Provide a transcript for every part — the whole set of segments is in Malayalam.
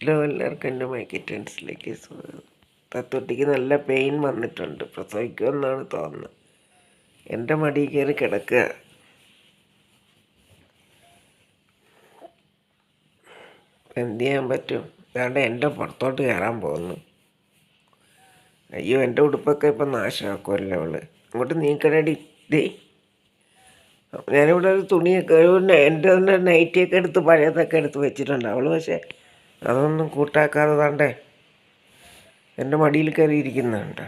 ഹലോ എല്ലാവർക്കും എന്റെ മൈക്കി ടെൻസിലേക്ക് സ്വാഗതം തത്തൊട്ടിക്ക് നല്ല പെയിൻ വന്നിട്ടുണ്ട്. പ്രസവിക്കുമെന്നാണ് തോന്നുന്നത്. എന്റെ മടി കയറി കിടക്കുക. എന്ത് ചെയ്യാൻ പറ്റും? ഇതാണ്ട് എന്റെ പുറത്തോട്ട് കയറാൻ പോകുന്നു. അയ്യോ എന്റെ ഉടുപ്പൊക്കെ ഇപ്പം നാശമാക്കുമല്ലോ അവൾ. ഇങ്ങോട്ട് നീക്കണടി. ഡേ ഞാനിവിടെ ഒരു തുണിയൊക്കെ എന്റെ തന്നെ നൈറ്റിയൊക്കെ എടുത്ത് പഴയതൊക്കെ എടുത്ത് വെച്ചിട്ടുണ്ട്. അവൾ പക്ഷേ അതൊന്നും കൂട്ടാക്കാതെ താണ്ടേ. എന്റെ മടിയിൽ കയറി ഇരിക്കുന്നുണ്ട്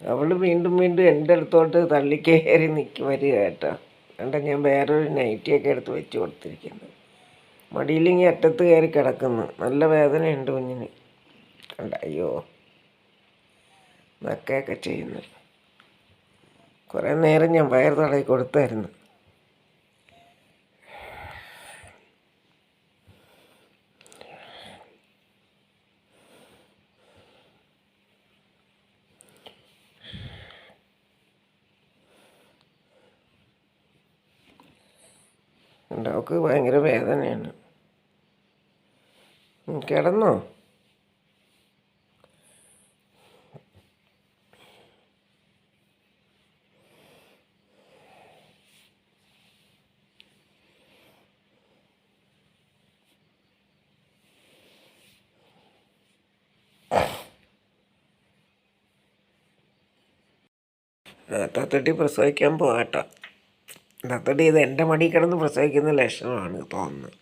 അവൾ വീണ്ടും വീണ്ടും എന്റെ അടുത്തോട്ട് തള്ളിക്കയറി നിൽക്കി വരിക കേട്ടോ. കണ്ട ഞാൻ വേറൊരു നൈറ്റിയൊക്കെ എടുത്ത് വെച്ച് കൊടുത്തിരിക്കുന്നു. മടിയിലിങ്ങി അറ്റത്ത് കയറി കിടക്കുന്നു. നല്ല വേദനയുണ്ട് കുഞ്ഞിന്. കണ്ട അയ്യോ. നക്കയൊക്കെ ചെയ്യുന്നു കുറേ നേരം ഞാൻ വയർ തടയി കൊടുത്തായിരുന്നു ഉണ്ട്. അവൾക്ക് ഭയങ്കര വേദനയാണ്. കിടന്നോ? തത്തട്ടി പ്രസവിക്കാൻ പോകട്ടോ തത്തട്ടി ഇത് എന്റെ മടി കിടന്ന് പ്രസവിക്കുന്ന ലക്ഷണമാണ് തോന്നുന്നത്.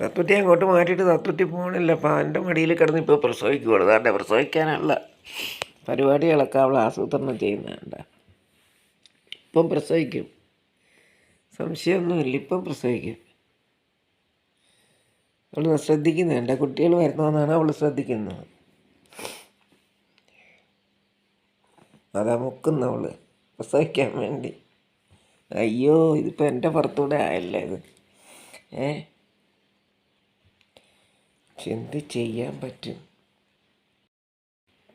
തത്വറ്റി അങ്ങോട്ട് മാറ്റിയിട്ട് തത്വറ്റി പോകണില്ല അപ്പം എന്റെ മടിയിൽ കിടന്ന് ഇപ്പോൾ പ്രസവിക്കുകയുള്ളൂ അതാണ്ട് പ്രസവിക്കാനുള്ള പരിപാടികളൊക്കെ അവൾ ആസൂത്രണം ചെയ്യുന്നുണ്ട്. ഇപ്പം പ്രസവിക്കും. സംശയമൊന്നുമില്ല ഇപ്പം പ്രസവിക്കും. അവൾ ശ്രദ്ധിക്കുന്നത് എന്റെ കുട്ടികൾ വരുന്നതെന്നാണ് അവൾ ശ്രദ്ധിക്കുന്നത്. അതാ മുക്കുന്ന അവൾ പ്രസവിക്കാൻ വേണ്ടി. അയ്യോ ഇതിപ്പോൾ എന്റെ പുറത്തൂടെ ആയല്ലേ ഇത്? ഏ? എന്ത് ചെയ്യാൻ പറ്റും?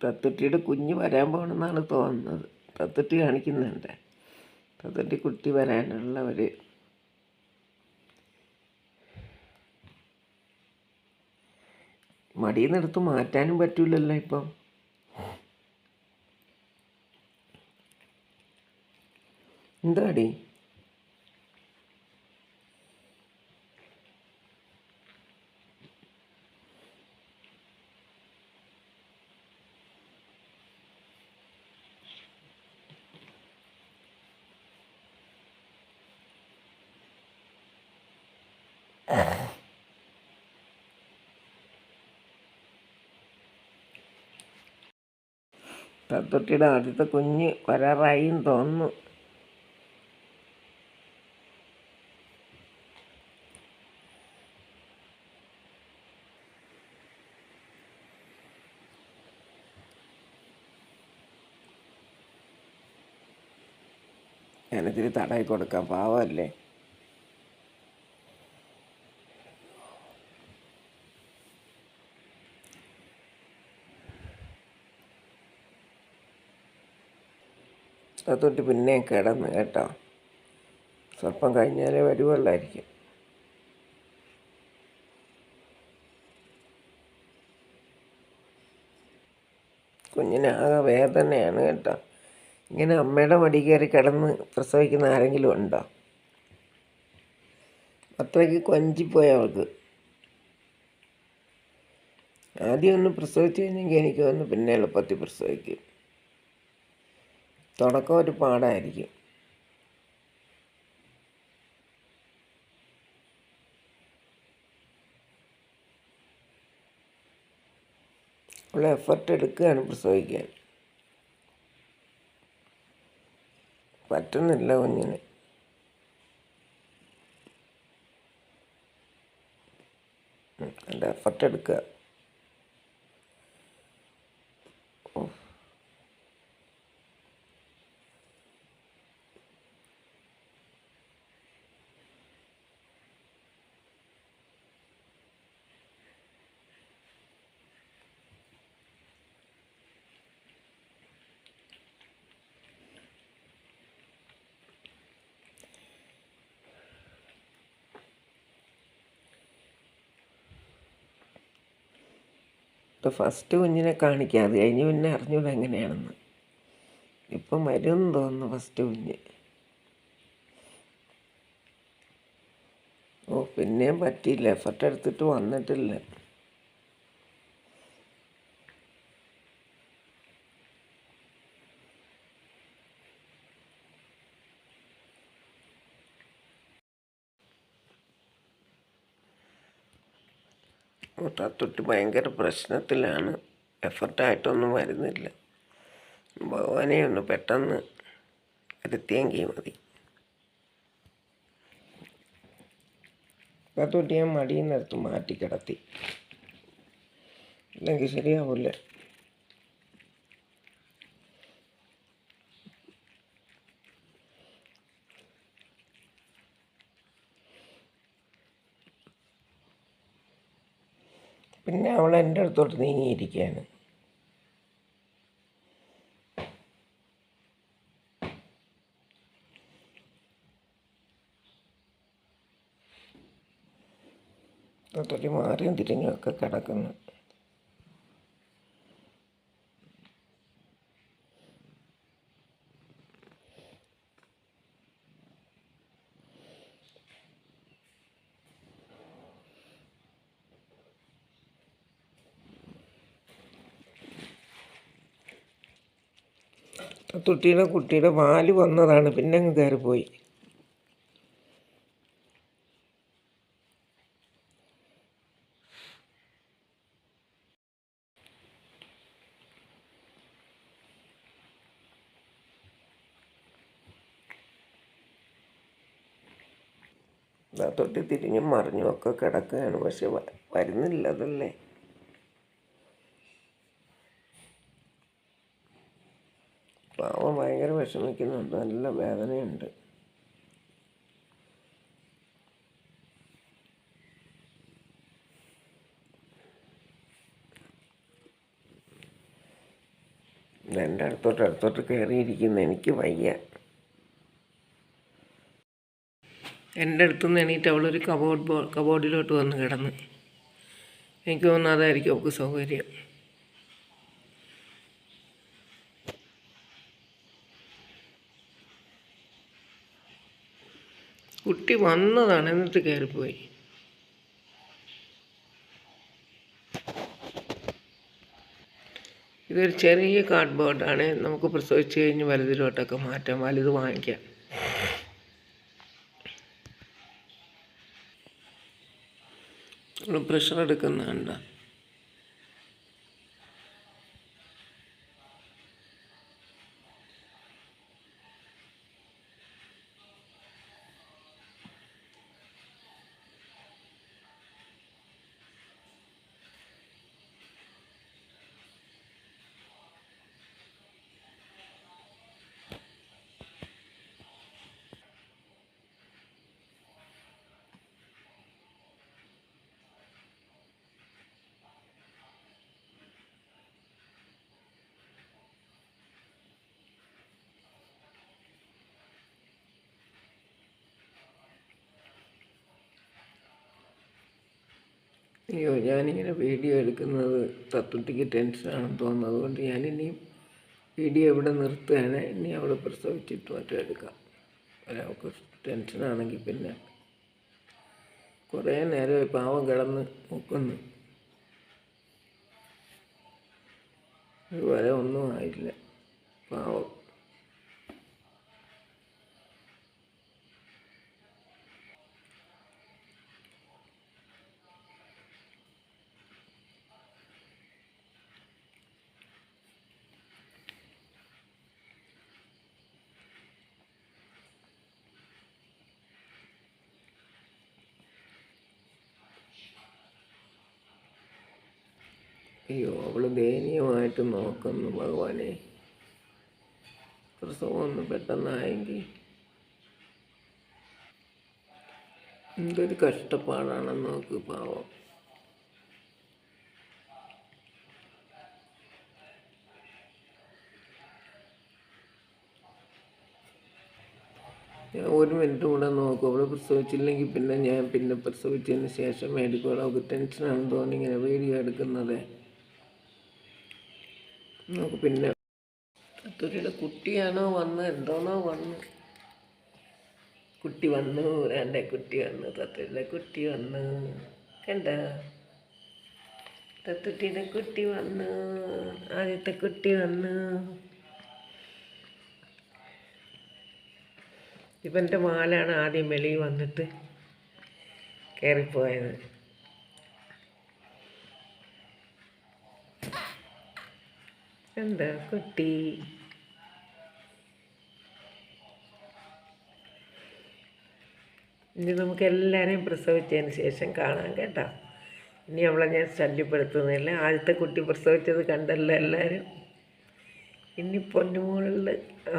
തത്തുട്ടിയുടെ കുഞ്ഞ് വരാൻ പോകണമെന്നാണ് തോന്നുന്നത്. തത്തുട്ടി കാണിക്കുന്നുണ്ട്. തത്തുട്ടി കുട്ടി വരാനുള്ള ഒരു മടിയിൽ നിന്ന് എടുത്ത് മാറ്റാനും പറ്റൂലല്ലോ ഇപ്പം. എന്താടി തത്തൊട്ടിയുടെ ആദ്യത്തെ കുഞ്ഞ് വരാറായി തോന്നുന്നു. ഞാനിത്തിരി തടവി കൊടുക്കാം പാവമല്ലേ അതൊട്ട് പിന്നെ കിടന്ന് കേട്ടോ. സ്വല്പം കഴിഞ്ഞാലേ വരുവുള്ളായിരിക്കും. കുഞ്ഞിനാകെ വേദനയാണ് കേട്ടോ. ഇങ്ങനെ അമ്മയുടെ മടി കയറി കിടന്ന് പ്രസവിക്കുന്ന ആരെങ്കിലും ഉണ്ടോ? അത്രയ്ക്ക് കൊഞ്ചിപ്പോയി അവൾക്ക് ആദ്യം ഒന്ന് പ്രസവിച്ചു കഴിഞ്ഞെങ്കിൽ എനിക്ക് തോന്നുന്നു പിന്നെ എളുപ്പത്തിൽ പ്രസവിക്കും. തുടക്കം ഒരു പാടായിരിക്കും. ഉള്ള എഫർട്ട് എടുക്കുകയാണ് പ്രസവിക്കാൻ. പറ്റുന്നില്ല കുഞ്ഞിന്. എന്റെ എഫർട്ട് എടുക്കുക. ഇപ്പം ഫസ്റ്റ് കുഞ്ഞിനെ കാണിക്കാം അത് കഴിഞ്ഞ് പിന്നെ അറിഞ്ഞൂടെ എങ്ങനെയാണെന്ന്. ഇപ്പം വരും തോന്നുന്നു ഫസ്റ്റ് കുഞ്ഞ്. ഓ പിന്നെയും പറ്റിയില്ല. എഫർട്ട് എടുത്തിട്ട് വന്നിട്ടില്ല. തൊട്ട് ഭയങ്കര പ്രശ്നത്തിലാണ്. എഫർട്ടായിട്ടൊന്നും വരുന്നില്ല. ഭഗവാനെ ഒന്ന് പെട്ടെന്ന് എത്തിയെങ്കിൽ മതി. തൊട്ട് ഞാൻ മടിയിൽ നിന്നെടുത്ത് മാറ്റി കിടത്തി. അല്ലെങ്കിൽ ശരിയാവില്ല പിന്നെ അവൾ എന്റെ അടുത്തോട്ട് നീങ്ങിയിരിക്കുകയാണ്. തൊട്ടി മാറിയും തിരിഞ്ഞും ഒക്കെ കിടക്കുന്നു. തൊട്ടിയുടെ കുട്ടിയുടെ പാൽ വന്നതാണ് പിന്നെ അങ്ങ് കയറിപ്പോയി. തൊട്ടി തിരിഞ്ഞും മറിഞ്ഞും ഒക്കെ കിടക്കുകയാണ് പക്ഷെ വരുന്നില്ല അതല്ലേ? പാവം ഭയങ്കര വിഷമിക്കുന്നുണ്ട്. നല്ല വേദനയുണ്ട്. എന്റെ അടുത്തോട്ട് അടുത്തോട്ട് കയറിയിരിക്കുന്ന. എനിക്ക് വയ്യ. എന്റെ അടുത്തുനിന്ന് എണീറ്റ് അവളൊരു കബോർഡ് ബോ കബോർഡിലോട്ട് വന്ന് കിടന്ന്. എനിക്ക് തോന്നുന്നു അതായിരിക്കും അവൾക്ക് സൗകര്യം. കുട്ടി വന്നതാണ് എന്നിട്ട് കയറിപ്പോയി ഇതൊരു ചെറിയ കാർഡ് ബോർഡാണ് നമുക്ക് പ്രസവിച്ച് കഴിഞ്ഞ് വലുതിലോട്ടൊക്കെ മാറ്റാം. വലുത് വാങ്ങിക്കാം. പ്രഷർ എടുക്കുന്നുണ്ട് അയ്യോ ഞാനിങ്ങനെ വീഡിയോ എടുക്കുന്നത് തത്തുട്ടിക്ക് ടെൻഷനാണെന്ന് തോന്നുന്നു. അതുകൊണ്ട് ഞാനിനിയും വീഡിയോ ഇവിടെ നിർത്തുകയാണ്. ഇനി അവിടെ പ്രസവിച്ചിട്ട് മറ്റും എടുക്കാം. ഒരാൾക്ക് ടെൻഷനാണെങ്കിൽ പിന്നെ കുറേ നേരം പാവം കിടന്ന് നോക്കുന്നു. ഇതുവരെ ഒന്നും ആയില്ല. പാവം. അയ്യോ അവൾ ദയനീയമായിട്ട് നോക്കുന്നു ഭഗവാനെ. പ്രസവം ഒന്ന് പെട്ടെന്നായെങ്കിൽ എന്തൊരു കഷ്ടപ്പാടാണെന്ന് നോക്ക് പാവം. ഞാൻ ഒരു മിനിറ്റ് കൂടെ നോക്കും. അവിടെ പ്രസവിച്ചില്ലെങ്കിൽ പിന്നെ ഞാൻ പിന്നെ പ്രസവിച്ചതിന് ശേഷം മേടിക്കും അവൾക്ക് ടെൻഷനാണെന്ന് തോന്നി ഇങ്ങനെ വീഡിയോ എടുക്കുന്നത്. നമുക്ക് പിന്നെ അത്തൂരിയുടെ കുട്ടിയാണോ വന്ന് എന്തോന്നോ വന്ന്. കുട്ടി വന്നു എന്റെ കുട്ടി വന്നു തത്തൂരിയുടെ കുട്ടി വന്നു. കണ്ട? തത്തുട്ടിയുടെ കുട്ടി വന്നു ആദ്യത്തെ കുട്ടി വന്നു. എന്റെ മാലാണ് ആദ്യം വെളിയിൽ വന്നിട്ട് കയറിപ്പോയത്. എന്താ കുട്ടി? ഇനി നമുക്ക് എല്ലാവരെയും പ്രസവിച്ചതിന് ശേഷം കാണാം കേട്ടോ. ഇനി അവളെ ഞാൻ ശല്യപ്പെടുത്തുന്നില്ല. ആദ്യത്തെ കുട്ടി പ്രസവിച്ചത് കണ്ടല്ലോ എല്ലാവരും ഇനി പൊന്നുമുകളിൽ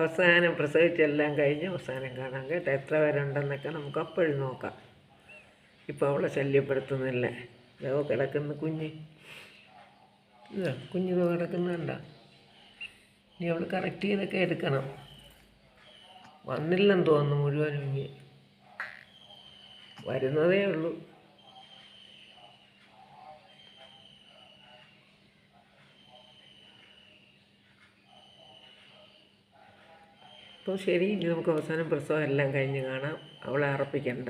അവസാനം പ്രസവിച്ചെല്ലാം കഴിഞ്ഞ് അവസാനം കാണാം കേട്ടോ. എത്ര പേരുണ്ടെന്നൊക്കെ നമുക്ക് അപ്പോഴും നോക്കാം. ഇപ്പോൾ അവളെ ശല്യപ്പെടുത്തുന്നില്ല. ഇതോ കിടക്കുന്ന കുഞ്ഞ്. ഇതാ കുഞ്ഞിതോ കിടക്കുന്നുണ്ട? ഇനി നമ്മൾ കറക്റ്റ് ചെയ്തൊക്കെ എടുക്കണം. വന്നില്ലെന്ന് തോന്നുന്നു മുഴുവനും ഇനി. വരുന്നതേ ഉള്ളൂ. അപ്പോൾ ശരി ഇനി നമുക്ക് അവസാനം പ്രസവം എല്ലാം കഴിഞ്ഞ് കാണാം. അവളെ അറപ്പിക്കണ്ട.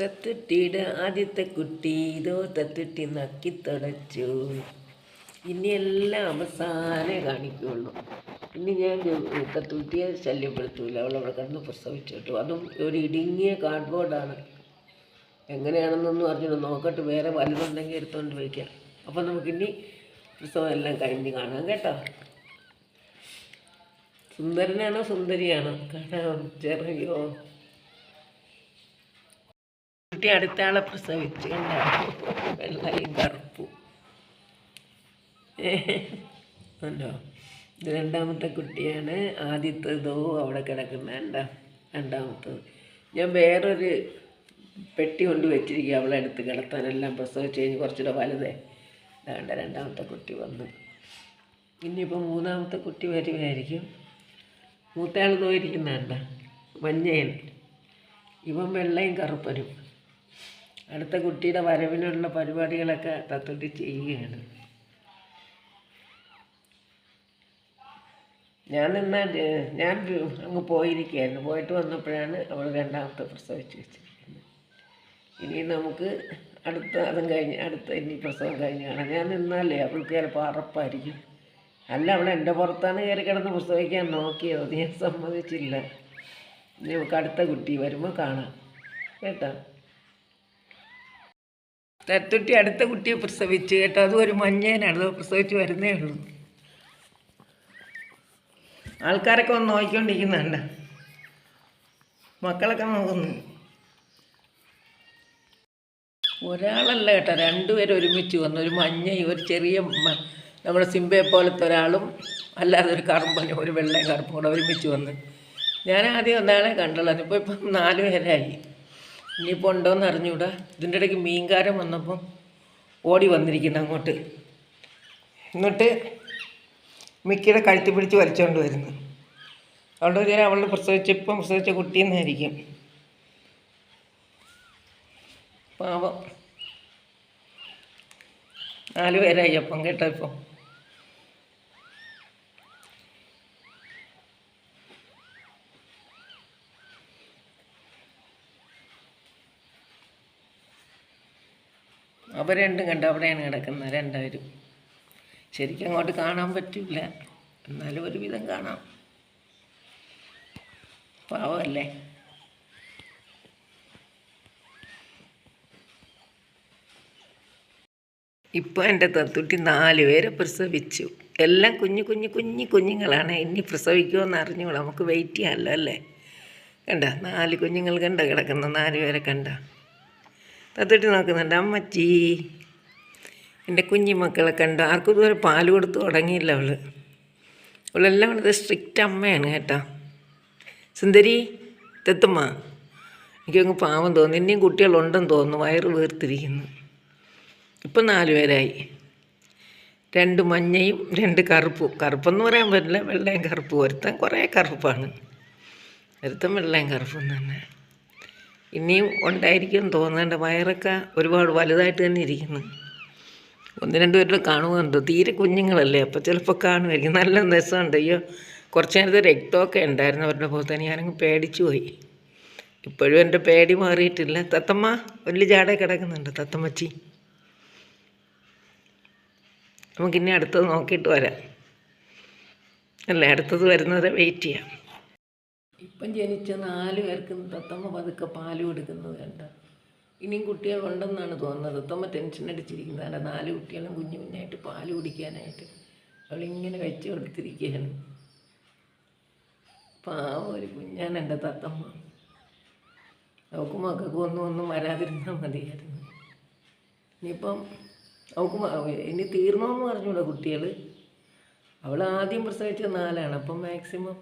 തത്തുട്ടിയുടെ ആദ്യത്തെ കുട്ടി ഇതോ തത്തുട്ടി നക്കി തുടച്ചു ഇനി എല്ലാം അവസാനേ കാണിക്കുള്ളൂ. ഇനി ഞാൻ കത്തൂറ്റിയെ ശല്യപ്പെടുത്തൂല അവൾ അവിടെ കിടന്ന് പ്രസവിച്ചിട്ടു അതും ഒരു ഇടുങ്ങിയ കാർഡ്ബോർഡാണ് എങ്ങനെയാണെന്നൊന്നും അറിഞ്ഞിട്ട് നോക്കട്ടെ വേറെ വലുതുണ്ടെങ്കിൽ എടുത്തുകൊണ്ട് വയ്ക്കാം. അപ്പം നമുക്കിനി പ്രസവം എല്ലാം കഴിഞ്ഞ് കാണാം കേട്ടോ. സുന്ദരനാണോ സുന്ദരിയാണോ? കാണാം. ചെറിയോ. കുട്ടി അടുത്ത ആളെ പ്രസവിച്ചു വെള്ളയും കറുപ്പും. ഉണ്ടോ രണ്ടാമത്തെ കുട്ടിയാണ്. ആദ്യത്തേതോ അവിടെ കിടക്കുന്ന. രണ്ടാം രണ്ടാമത്തത്. ഞാൻ വേറൊരു പെട്ടി കൊണ്ട് വെച്ചിരിക്കുക അവളെ എടുത്ത് കിടത്താനെല്ലാം പ്രസവം പ്രസവിച്ച് കഴിഞ്ഞ് കുറച്ചുകൂടെ വലുതേ. വേണ്ട രണ്ടാമത്തെ കുട്ടി വന്നു. ഇനിയിപ്പോൾ മൂന്നാമത്തെ കുട്ടി വരുമായിരിക്കും മൂത്തയാൾ നോയിരിക്കുന്നുണ്ട മഞ്ഞയൻ. ഇവൻ വെള്ളയും കറുപ്പനും. അടുത്ത കുട്ടിയുടെ വരവിനുള്ള പരിപാടികളൊക്കെ തത്വത്തിൽ ചെയ്യുകയാണ്. ഞാൻ എന്നാൽ ഞാൻ അങ്ങ് പോയിരിക്കുകയായിരുന്നു. പോയിട്ട് വന്നപ്പോഴാണ് അവൾ രണ്ടാമത്തെ പ്രസവിച്ച് വെച്ചിരിക്കുന്നത്. ഇനി നമുക്ക് അടുത്ത അതും കഴിഞ്ഞ് അടുത്ത ഇനി പ്രസവം കഴിഞ്ഞ് കാണാം. ഞാൻ നിന്നാലേ അവൾക്ക് ചിലപ്പോൾ അറപ്പായിരിക്കും. അല്ല അവൾ എന്റെ പുറത്താണ് കയറി കിടന്ന് പ്രസവിക്കാൻ നോക്കിയത് ഞാൻ സമ്മതിച്ചില്ല. ഇനി നമുക്ക് അടുത്ത കുട്ടി വരുമ്പോൾ കാണാം. കേട്ടോ? തത്തുട്ടി അടുത്ത കുട്ടിയെ പ്രസവിച്ചു കേട്ടോ? അത് ഒരു മഞ്ഞേനാണ്. പ്രസവിച്ച് വരുന്നേ ഉള്ളൂ. ആൾക്കാരൊക്കെ ഒന്ന് നോക്കിക്കൊണ്ടിരിക്കുന്നുണ്ട്. മക്കളൊക്കെ നോക്കുന്നു. ഒരാളല്ല കേട്ടോ രണ്ടുപേരും ഒരുമിച്ച് വന്നു. ഒരു മഞ്ഞയും ഒരു ചെറിയ നമ്മുടെ സിംബയെ പോലത്തെ ഒരാളും അല്ലാതെ ഒരു കറുമ്പനും ഒരു വെള്ളയും കറുപ്പും കൂടെ ഒരുമിച്ച് വന്ന്. ഞാൻ ആദ്യം ഒന്നാളെ കണ്ടുള്ളൂ. അതിപ്പോൾ ഇപ്പം നാല് പേരായി. ഇനിയിപ്പോൾ ഉണ്ടോയെന്ന് അറിഞ്ഞൂടാ. ഇതിന്റെ ഇടയ്ക്ക് മീൻകാരൻ വന്നപ്പം ഓടി വന്നിരിക്കുന്നു അങ്ങോട്ട്. എന്നിട്ട് മിക്കിയുടെ കഴുത്തി പിടിച്ച് വലിച്ചുകൊണ്ട് വരുന്നു. അവളുടെ ഒരു അവളുടെ പ്രസവിച്ച ഇപ്പം പ്രസവിച്ച കുട്ടിയെന്നായിരിക്കും. പാവം. നാല് പേരായി അപ്പം കേട്ടോ ഇപ്പം. അവർ രണ്ടും കണ്ടു അവിടെയാണ് കിടക്കുന്നത് രണ്ടുപേരും ശരിക്കും അങ്ങോട്ട് കാണാൻ പറ്റില്ല. എന്നാലും ഒരുവിധം കാണാം. പാവമല്ലേ? ഇപ്പോൾ എന്റെ തത്തുട്ടി നാല് പേരെ പ്രസവിച്ചു. എല്ലാം കുഞ്ഞു കുഞ്ഞു കുഞ്ഞു കുഞ്ഞുങ്ങളാണ്. ഇനി പ്രസവിക്കുമെന്ന് അറിഞ്ഞോളൂ നമുക്ക് വെയിറ്റ് ചെയ്യാമല്ലോ അല്ലേ? കണ്ട? നാല് കുഞ്ഞുങ്ങൾ കണ്ട കിടക്കുന്ന? നാല് പേരെ കണ്ട? തത്തുട്ടി നോക്കുന്നുണ്ട്. അമ്മച്ചി. എന്റെ കുഞ്ഞു മക്കളെ കണ്ടു ആർക്കും ഇതുവരെ പാൽ കൊടുത്ത് തുടങ്ങിയില്ല അവൾ അവളെല്ലാം വളരെ സ്ട്രിക്റ്റ് അമ്മയാണ് കേട്ടോ. സുന്ദരി തെത്തുമ്മ. എനിക്കങ്ങ് പാവം തോന്നി ഇനിയും കുട്ടികളുണ്ടെന്ന് തോന്നുന്നു. വയറ് വീർത്തിരിക്കുന്നു. ഇപ്പം നാല് പേരായി. രണ്ട് മഞ്ഞയും രണ്ട് കറുപ്പും. കറുപ്പെന്ന് പറയാൻ പറ്റില്ല. വെള്ളയും കറുപ്പും. ഒരുത്തൻ കുറേ കറുപ്പാണ്. ഒരുത്തൻ വെള്ളയും കറുപ്പും തന്നെ. ഇനിയും ഉണ്ടായിരിക്കും തോന്നേണ്ട വയറൊക്കെ ഒരുപാട് വലുതായിട്ട് തന്നെ ഇരിക്കുന്നു. ഒന്ന് രണ്ട് പേരുടെ കാണുന്നുണ്ട് തീരെ കുഞ്ഞുങ്ങളല്ലേ? അപ്പോൾ ചിലപ്പോൾ കാണുമായിരിക്കും നല്ല രസമുണ്ട്. അയ്യോ കുറച്ച് നേരത്തെ രക്തമൊക്കെ ഉണ്ടായിരുന്നു അവരുടെ പുറത്ത് ഞാനങ്ങ് പേടിച്ചു പോയി. ഇപ്പോഴും എന്റെ പേടി മാറിയിട്ടില്ല. തത്തമ്മ വലിയ ചാടെ കിടക്കുന്നുണ്ട്. തത്തമ്മച്ചി. നമുക്ക് ഇനി അടുത്തത് നോക്കിയിട്ട് വരാം. അല്ലേ അടുത്തത് വരുന്നവരെ വെയിറ്റ് ചെയ്യാം. ഇപ്പം ജനിച്ച നാല് പേർക്ക് തത്തമ്മ പതുക്കെ പാൽ കൊടുക്കുന്നത് കണ്ട? ഇനിയും കുട്ടികളുണ്ടെന്നാണ് തോന്നുന്നത്. ഉത്തമ്മ ടെൻഷൻ അടിച്ചിരിക്കുന്നതാണ് നാല് കുട്ടികളും കുഞ്ഞു കുഞ്ഞായിട്ട് പാൽ കുടിക്കാനായിട്ട്. അവളിങ്ങനെ വെച്ച് കൊടുത്തിരിക്കുകയാണ് പാവം ഒരു കുഞ്ഞാണ് എന്റെ തത്തമ്മ. അവൾക്ക് മക്കൾക്ക് ഒന്നും ഒന്നും വരാതിരുന്നാൽ മതിയായിരുന്നു. ഇനിയിപ്പം അവൾക്ക് ഇനി തീർന്നോന്ന് പറഞ്ഞൂടെ കുട്ടികൾ അവൾ ആദ്യം പ്രസവിച്ചത് നാലാണ്. അപ്പം മാക്സിമം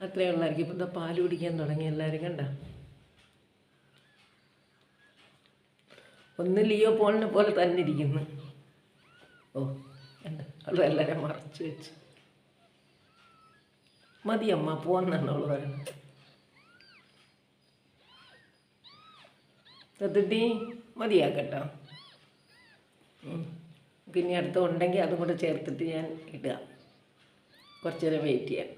അത്രയേ ഉള്ളായിരിക്കും. ഇപ്പം എന്താ പാൽ കുടിക്കാൻ തുടങ്ങി. എല്ലാവരും കണ്ട? ഒന്ന് ലിയോ പോളിനെ പോലെ തന്നെ ഇരിക്കുന്നു. ഓ അവൾ എല്ലാവരും മറച്ചു വെച്ചു. മതി അമ്മ പോന്നാണ് അവൾ പറയുന്നത്. സത്യത്തി മതിയാക്കട്ടോ. പിന്നെ അടുത്ത് ഉണ്ടെങ്കിൽ അതും കൂടെ ചേർത്തിട്ട് ഞാൻ ഇടുക. കുറച്ച് നേരം വെയിറ്റ് ചെയ്യാം